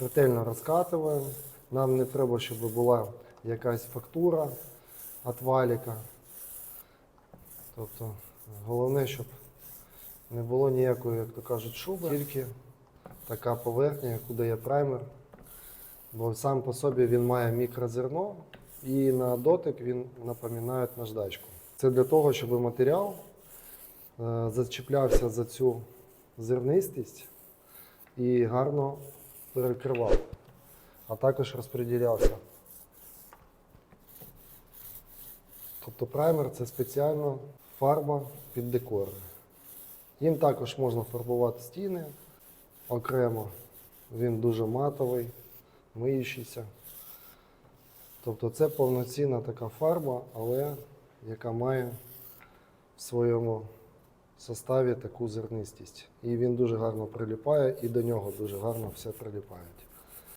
ретельно розкатуємо. Нам не треба, щоб була якась фактура від валіка. Тобто головне, щоб не було ніякої, як то кажуть, шуби, тільки така поверхня, яку дає праймер. Бо сам по собі він має мікрозерно і на дотик він напоминає наждачку. Це для того, щоб матеріал е, зачіплявся за цю зернистість і гарно перекривав, а також розподілявся. Тобто праймер це спеціальна фарба під декор. Їм також можна фарбувати стіни окремо. Він дуже матовий, миючийся. Тобто це повноцінна така фарба, але яка має в своєму составі таку зернистість. І він дуже гарно приліпає, і до нього дуже гарно все приліпає.